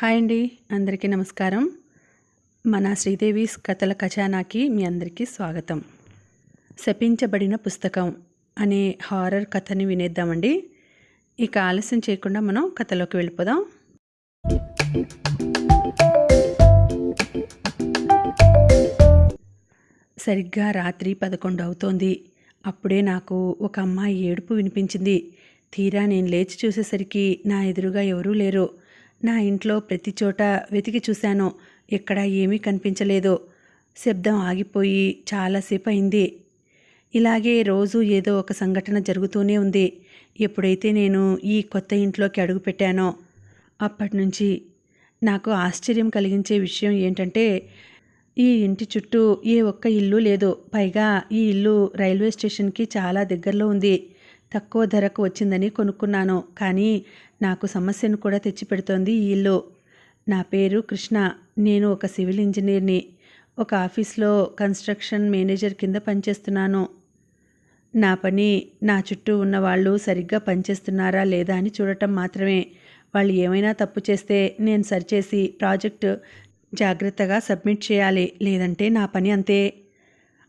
Hi అండి అందరికీ నమస్కారం. మన శ్రీదేవి కథల ఖజానాకి మీ అందరికీ స్వాగతం. శపించబడిన పుస్తకం అనే హారర్ కథని వినేద్దామండి. ఇక ఆలస్యం చేయకుండా మనం కథలోకి వెళ్ళిపోదాం. సరిగ్గా రాత్రి పదకొండు అవుతోంది. అప్పుడే నాకు ఒక అమ్మాయి ఏడుపు వినిపించింది. తీరా నేను లేచి చూసేసరికి నా ఎదురుగా ఎవరూ లేరు. నా ఇంట్లో ప్రతి చోట వెతికి చూశాను. ఎక్కడ ఏమీ కనిపించలేదు. శబ్దం ఆగిపోయి చాలాసేపు అయింది ఇలాగే రోజు ఏదో ఒక సంఘటన జరుగుతూనే ఉంది. ఎప్పుడైతే నేను ఈ కొత్త ఇంట్లోకి అడుగుపెట్టానో అప్పటి నుంచి నాకు ఆశ్చర్యం కలిగించే విషయం ఏంటంటే ఈ ఇంటి చుట్టూ ఏ ఒక్క ఇల్లు లేదు. పైగా ఈ ఇల్లు రైల్వే స్టేషన్కి చాలా దగ్గరలో ఉంది. తక్కువ ధరకు వచ్చిందని కొనుక్కున్నాను. కానీ నాకు సమస్యను కూడా తెచ్చిపెడుతోంది ఈ ఇల్లు. నా పేరు కృష్ణ. నేను ఒక సివిల్ ఇంజనీర్ని. ఒక ఆఫీస్లో కన్స్ట్రక్షన్ మేనేజర్ కింద పనిచేస్తున్నాను. నా పని నా చుట్టూ ఉన్న వాళ్ళు సరిగ్గా పనిచేస్తున్నారా లేదా అని చూడటం మాత్రమే. వాళ్ళు ఏమైనా తప్పు చేస్తే నేను సరిచేసి ప్రాజెక్టు జాగ్రత్తగా సబ్మిట్ చేయాలి. లేదంటే నా పని అంతే.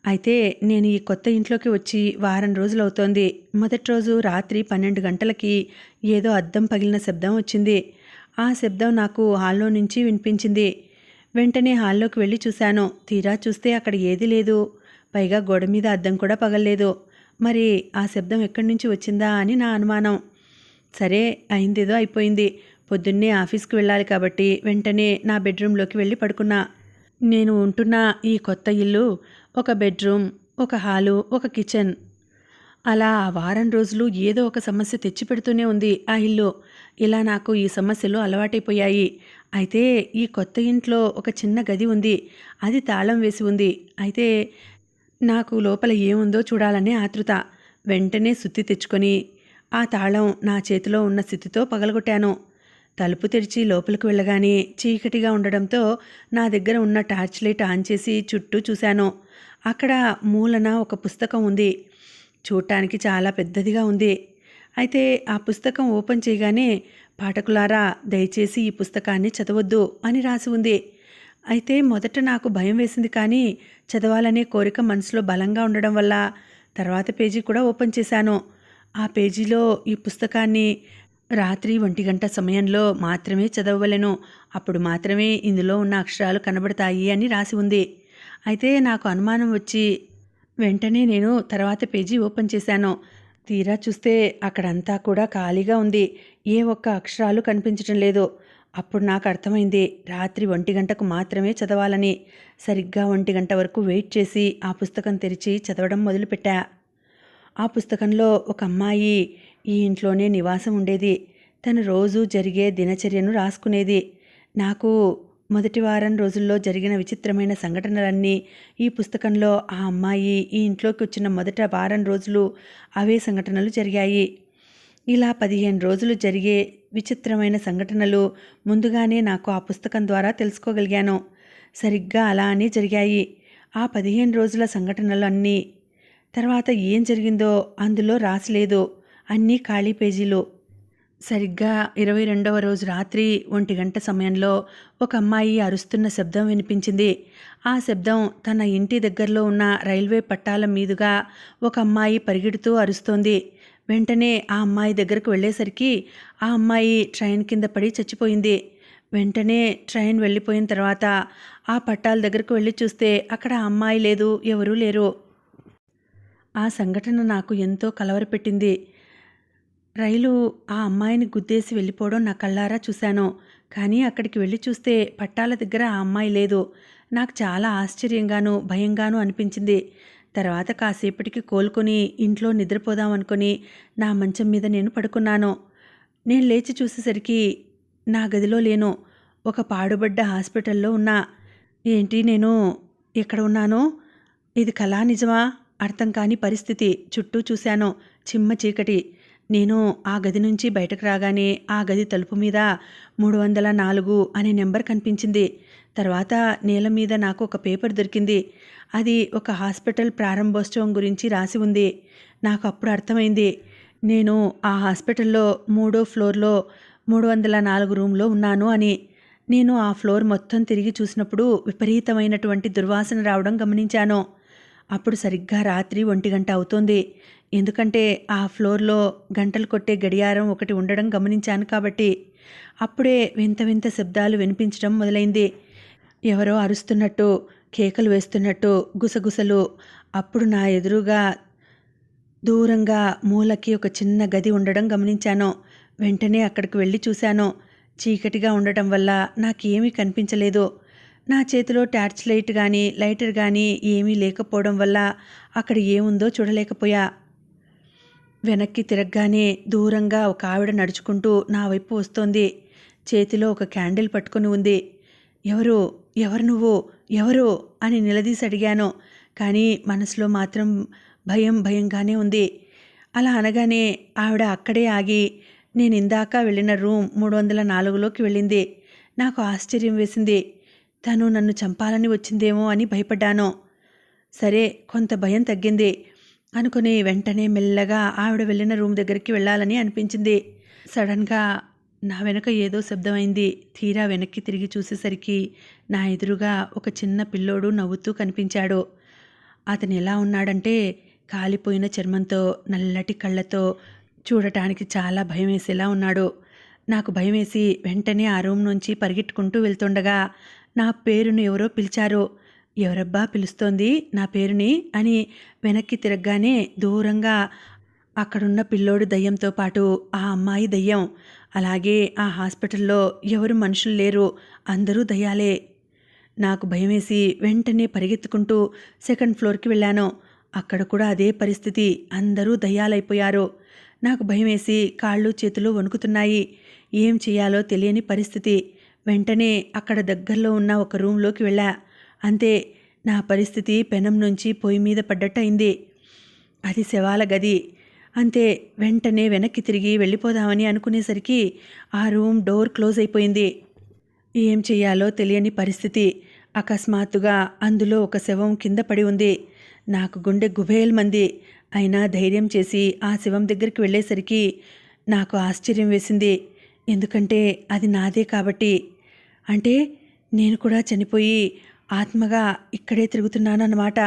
అయితే నేను ఈ కొత్త ఇంట్లోకి వచ్చి వారం రోజులు అవుతోంది. మొదటి రోజు రాత్రి పన్నెండు గంటలకి ఏదో అద్దం పగిలిన శబ్దం వచ్చింది. ఆ శబ్దం నాకు హాల్లో నుంచి వినిపించింది. వెంటనే హాల్లోకి వెళ్ళి చూశాను. తీరా చూస్తే అక్కడ ఏది లేదు. పైగా గోడ మీద అద్దం కూడా పగలలేదు. మరి ఆ శబ్దం ఎక్కడి నుంచి వచ్చిందా అని నా అనుమానం. సరే అయిందేదో అయిపోయింది. పొద్దున్నే ఆఫీస్కి వెళ్ళాలి కాబట్టి వెంటనే నా బెడ్రూమ్లోకి వెళ్ళి పడుకున్నా. నేను ఉంటున్న ఈ కొత్త ఇల్లు ఒక బెడ్రూమ్ ఒక హాలు ఒక కిచెన్. అలా ఆ వారం రోజులు ఏదో ఒక సమస్య తెచ్చిపెడుతూనే ఉంది ఆ ఇల్లు. ఇలా నాకు ఈ సమస్యలు అలవాటైపోయాయి. అయితే ఈ కొత్త ఇంట్లో ఒక చిన్న గది ఉంది. అది తాళం వేసి ఉంది. అయితే నాకు లోపల ఏముందో చూడాలనే ఆతృత. వెంటనే సుత్తి తెచ్చుకొని ఆ తాళం నా చేతిలో ఉన్న స్థితితో పగలగొట్టాను. తలుపు తెరిచి లోపలికి వెళ్ళగానే చీకటిగా ఉండడంతో నా దగ్గర ఉన్న టార్చ్ లైట్ ఆన్ చేసి చుట్టూ చూశాను. అక్కడ మూలన ఒక పుస్తకం ఉంది. చూడటానికి చాలా పెద్దదిగా ఉంది. అయితే ఆ పుస్తకం ఓపెన్ చేయగానే పాఠకులారా దయచేసి ఈ పుస్తకాన్ని చదవద్దు అని రాసి ఉంది. అయితే మొదట నాకు భయం వేసింది కానీ చదవాలనే కోరిక మనసులో బలంగా ఉండడం వల్ల తర్వాత పేజీ కూడా ఓపెన్ చేశాను. ఆ పేజీలో ఈ పుస్తకాన్ని రాత్రి ఒంటి గంట సమయంలో మాత్రమే చదవవలెను. అప్పుడు మాత్రమే ఇందులో ఉన్న అక్షరాలు కనబడతాయి అని రాసి ఉంది. అయితే నాకు అనుమానం వచ్చి వెంటనే నేను తర్వాత పేజీ ఓపెన్ చేశాను. తీరా చూస్తే అక్కడంతా కూడా ఖాళీగా ఉంది. ఏ ఒక్క అక్షరాలు కనిపించటం లేదు. అప్పుడు నాకు అర్థమైంది రాత్రి ఒంటి గంటకు మాత్రమే చదవాలని. సరిగ్గా ఒంటి గంట వరకు వెయిట్ చేసి ఆ పుస్తకం తెరిచి చదవడం మొదలుపెట్టా. ఆ పుస్తకంలో ఒక అమ్మాయి ఈ ఇంట్లోనే నివాసం ఉండేది. తను రోజు జరిగే దినచర్యను రాసుకునేది. నాకు మొదటి వారం రోజుల్లో జరిగిన విచిత్రమైన సంఘటనలన్నీ ఈ పుస్తకంలో ఆ అమ్మాయి ఈ ఇంట్లోకి వచ్చిన మొదట వారం రోజులు అవే సంఘటనలు జరిగాయి. ఇలా పదిహేను రోజులు జరిగే విచిత్రమైన సంఘటనలు ముందుగానే నాకు ఆ పుస్తకం ద్వారా తెలుసుకోగలిగాను. సరిగ్గా అలా అని జరిగాయి. ఆ పదిహేను రోజుల సంఘటనలు అన్నీ తర్వాత ఏం జరిగిందో అందులో రాసలేదు అన్నీ ఖాళీ పేజీలు. సరిగ్గా ఇరవై రెండవ రోజు రాత్రి ఒంటి గంట సమయంలో ఒక అమ్మాయి అరుస్తున్న శబ్దం వినిపించింది. ఆ శబ్దం తన ఇంటి దగ్గరలో ఉన్న రైల్వే పట్టాల మీదుగా ఒక అమ్మాయి పరిగెడుతూ అరుస్తోంది. వెంటనే ఆ అమ్మాయి దగ్గరకు వెళ్ళేసరికి ఆ అమ్మాయి ట్రైన్ కింద పడి చచ్చిపోయింది. వెంటనే ట్రైన్ వెళ్ళిపోయిన తర్వాత ఆ పట్టాల దగ్గరకు వెళ్ళి చూస్తే అక్కడ ఆ అమ్మాయి లేదు ఎవరూ లేరు. ఆ సంఘటన నాకు ఎంతో కలవరపెట్టింది. రైలు ఆ అమ్మాయిని గుద్దేసి వెళ్ళిపోవడం నా కళ్ళారా చూశాను. కానీ అక్కడికి వెళ్ళి చూస్తే పట్టాల దగ్గర ఆ అమ్మాయి లేదు. నాకు చాలా ఆశ్చర్యంగాను భయంగాను అనిపించింది. తర్వాత కాసేపటికి కోలుకొని ఇంట్లో నిద్రపోదాం అనుకొని నా మంచం మీద నేను పడుకున్నాను. నేను లేచి చూసేసరికి నా గదిలో లేను. ఒక పాడుబడ్డ హాస్పిటల్లో ఉన్నా. ఏంటి నేను ఎక్కడ ఉన్నాను? ఇది కళా నిజమా? అర్థం కాని పరిస్థితి. చుట్టూ చూశాను. చిమ్మ చీకటి. నేను ఆ గది నుంచి బయటకు రాగానే ఆ గది తలుపు మీద మూడు వందల నాలుగు అనే నెంబర్ కనిపించింది. తర్వాత నేల మీద నాకు ఒక పేపర్ దొరికింది. అది ఒక హాస్పిటల్ ప్రారంభోత్సవం గురించి రాసి ఉంది. నాకు అప్పుడు అర్థమైంది. నేను ఆ హాస్పిటల్లో మూడో ఫ్లోర్లో మూడు వందల నాలుగు రూమ్లో ఉన్నాను అని. నేను ఆ ఫ్లోర్ మొత్తం తిరిగి చూసినప్పుడు విపరీతమైనటువంటి దుర్వాసన రావడం గమనించాను. అప్పుడు సరిగ్గా రాత్రి ఒంటి గంట అవుతోంది. ఎందుకంటే ఆ ఫ్లోర్లో గంటలు కొట్టే గడియారం ఒకటి ఉండడం గమనించాను కాబట్టి. అప్పుడే వింత వింత శబ్దాలు వినిపించడం మొదలైంది. ఎవరో అరుస్తున్నట్టు కేకలు వేస్తున్నట్టు గుసగుసలు. అప్పుడు నా ఎదురుగా దూరంగా మూలకి ఒక చిన్న గది ఉండడం గమనించాను. వెంటనే అక్కడికి వెళ్ళి చూశాను. చీకటిగా ఉండటం వల్ల నాకేమీ కనిపించలేదు. నా చేతిలో టార్చ్ లైట్ కానీ లైటర్ కానీ ఏమీ లేకపోవడం వల్ల అక్కడ ఏముందో చూడలేకపోయా. వెనక్కి తిరగగానే దూరంగా ఒక ఆవిడ నడుచుకుంటూ నా వైపు వస్తోంది. చేతిలో ఒక క్యాండిల్ పట్టుకొని ఉంది. ఎవరు? ఎవరు నువ్వు? ఎవరు? అని నిలదీసి అడిగాను. కానీ మనసులో మాత్రం భయం భయంగానే ఉంది. అలా అనగానే ఆవిడ అక్కడే ఆగి నేను ఇందాక వెళ్ళిన రూమ్ మూడు వందల నాలుగులోకి వెళ్ళింది. నాకు ఆశ్చర్యం వేసింది. తను నన్ను చంపాలని వచ్చిందేమో అని భయపడ్డాను. సరే కొంత భయం తగ్గింది. అనుకుని వెంటనే మెల్లగా ఆవిడ వెళ్ళిన రూమ్ దగ్గరికి వెళ్ళాలని అనిపించింది. సడన్గా నా వెనక ఏదో శబ్దమైంది. తీరా వెనక్కి తిరిగి చూసేసరికి నా ఎదురుగా ఒక చిన్న పిల్లోడు నవ్వుతూ కనిపించాడు. అతను ఎలా ఉన్నాడంటే కాలిపోయిన చర్మంతో నల్లటి కళ్ళతో చూడటానికి చాలా భయం వేసేలా ఉన్నాడు. నాకు భయం వేసి వెంటనే ఆ రూమ్ నుంచి పరిగెట్టుకుంటూ వెళ్తుండగా నా పేరును ఎవరో పిలిచారు. ఎవరబ్బా పిలుస్తోంది నా పేరుని అని వెనక్కి తిరగగానే దూరంగా అక్కడున్న పిల్లోడు దయ్యంతో పాటు ఆ అమ్మాయి దయ్యం అలాగే ఆ హాస్పిటల్లో ఎవరు మనుషులు లేరు అందరూ దయ్యాలే. నాకు భయమేసి వెంటనే పరిగెత్తుకుంటూ సెకండ్ ఫ్లోర్కి వెళ్ళాను. అక్కడ కూడా అదే పరిస్థితి అందరూ దయ్యాలైపోయారు. నాకు భయమేసి కాళ్ళు చేతులు వణుకుతున్నాయి. ఏం చేయాలో తెలియని పరిస్థితి. వెంటనే అక్కడ దగ్గరలో ఉన్న ఒక రూమ్లోకి వెళ్ళా. అంతే నా పరిస్థితి పెనం నుంచి పొయ్యి మీద పడ్డట్టయింది. అది శవాల గది. అంతే వెంటనే వెనక్కి తిరిగి వెళ్ళిపోదామని అనుకునేసరికి ఆ రూమ్ డోర్ క్లోజ్ అయిపోయింది. ఏం చెయ్యాలో తెలియని పరిస్థితి. అకస్మాత్తుగా అందులో ఒక శవం కింద పడి ఉంది. నాకు గుండె గుబేల్ మంది అయినా ధైర్యం చేసి ఆ శవం దగ్గరికి వెళ్ళేసరికి నాకు ఆశ్చర్యం వేసింది. ఎందుకంటే అది నాదే కాబట్టి. అంటే నేను కూడా చనిపోయి ఆత్మగా ఇక్కడే తిరుగుతున్నానన్నమాట.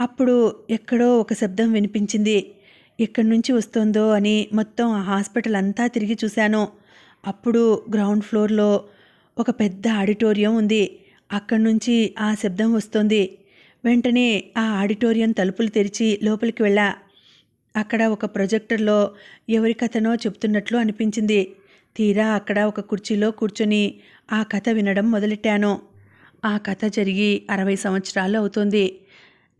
అప్పుడు ఎక్కడో ఒక శబ్దం వినిపించింది. ఎక్కడి నుంచి వస్తుందో అని మొత్తం ఆ హాస్పిటల్ అంతా తిరిగి చూశాను. అప్పుడు గ్రౌండ్ ఫ్లోర్లో ఒక పెద్ద ఆడిటోరియం ఉంది. అక్కడి నుంచి ఆ శబ్దం వస్తుంది. వెంటనే ఆ ఆడిటోరియం తలుపులు తెరిచి లోపలికి వెళ్ళా. అక్కడ ఒక ప్రొజెక్టర్లో ఎవరి కథనో చెప్తున్నట్లు అనిపించింది. తీరా అక్కడ ఒక కుర్చీలో కూర్చొని ఆ కథ వినడం మొదలెట్టాను. ఆ కథ జరిగి అరవై సంవత్సరాలు అవుతుంది.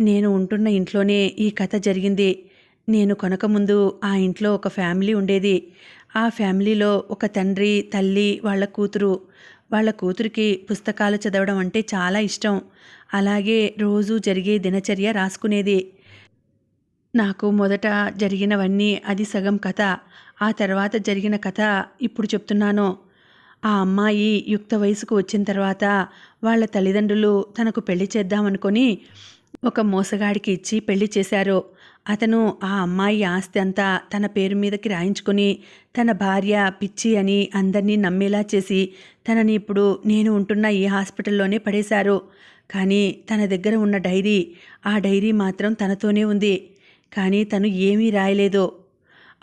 నేను ఉంటున్న ఇంట్లోనే ఈ కథ జరిగింది. నేను కొనకముందు ఆ ఇంట్లో ఒక ఫ్యామిలీ ఉండేది. ఆ ఫ్యామిలీలో ఒక తండ్రి తల్లి వాళ్ళ కూతురు. వాళ్ళ కూతురికి పుస్తకాలు చదవడం అంటే చాలా ఇష్టం. అలాగే రోజు జరిగే దినచర్య రాసుకునేది. నాకు మొదట జరిగినవన్నీ అది సగం కథ ఆ తర్వాత జరిగిన కథ ఇప్పుడు చెప్తున్నాను. ఆ అమ్మాయి యుక్త వయసుకు వచ్చిన తర్వాత వాళ్ళ తల్లిదండ్రులు తనకు పెళ్ళి చేద్దామనుకొని ఒక మోసగాడికి ఇచ్చి పెళ్ళి చేశారు. అతను ఆ అమ్మాయి ఆస్తి అంతా తన పేరు మీదకి రాయించుకొని తన భార్య పిచ్చి అని అందరినీ నమ్మేలా చేసి తనని ఇప్పుడు నేను ఉంటున్న ఈ హాస్పిటల్లోనే పడేశారు. కానీ తన దగ్గర ఉన్న డైరీ ఆ డైరీ మాత్రం తనతోనే ఉంది. కానీ తను ఏమీ రాయలేదు.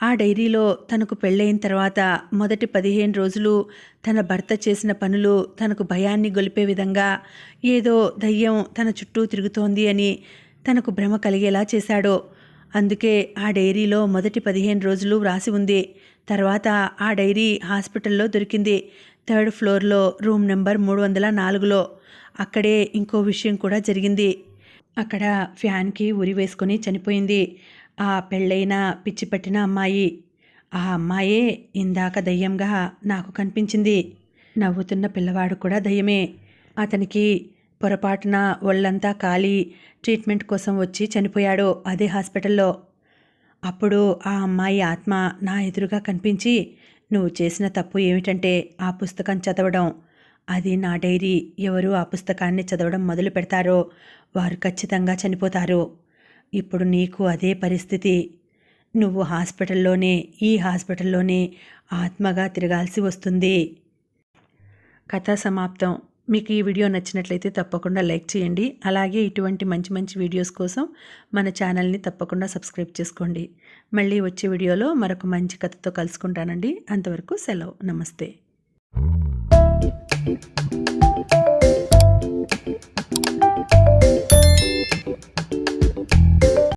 ఆ డైరీలో తనకు పెళ్ళైన తర్వాత మొదటి పదిహేను రోజులు తన భర్త చేసిన పనులు తనకు భయాన్ని గొలిపే విధంగా ఏదో దయ్యం తన చుట్టూ తిరుగుతోంది అని తనకు భ్రమ కలిగేలా చేశాడు. అందుకే ఆ డైరీలో మొదటి పదిహేను రోజులు వ్రాసి ఉంది. తర్వాత ఆ డైరీ హాస్పిటల్లో దొరికింది. థర్డ్ ఫ్లోర్లో రూమ్ నెంబర్ మూడు వందల నాలుగులో. అక్కడే ఇంకో విషయం కూడా జరిగింది. అక్కడ ఫ్యాన్కి ఉరి వేసుకొని చనిపోయింది. ఆ పెళ్ళైన పిచ్చి పట్టిన అమ్మాయి. ఆ అమ్మాయే ఇందాక దయ్యంగా నాకు కనిపించింది. నవ్వుతున్న పిల్లవాడు కూడా దయ్యమే. అతనికి పొరపాటున ఒళ్ళంతా కాలి ట్రీట్మెంట్ కోసం వచ్చి చనిపోయాడు అదే హాస్పిటల్లో. అప్పుడు ఆ అమ్మాయి ఆత్మ నా ఎదురుగా కనిపించి నువ్వు చేసిన తప్పు ఏమిటంటే ఆ పుస్తకం చదవడం. అది నా డైరీ ఎవరు ఆ పుస్తకాన్ని చదవడం మొదలు పెడతారో వారు ఖచ్చితంగా చనిపోతారు. ఇప్పుడు నీకు అదే పరిస్థితి. నువ్వు హాస్పిటల్లోనే ఈ హాస్పిటల్లోనే ఆత్మగా తిరగాల్సి వస్తుంది. కథ సమాప్తం. మీకు ఈ వీడియో నచ్చినట్లయితే తప్పకుండా లైక్ చేయండి. అలాగే ఇటువంటి మంచి మంచి వీడియోస్ కోసం మన ఛానల్ని తప్పకుండా సబ్స్క్రైబ్ చేసుకోండి. మళ్ళీ వచ్చే వీడియోలో మరొక మంచి కథతో కలుసుకుంటానండి. అంతవరకు సెలవు. నమస్తే. Thank you.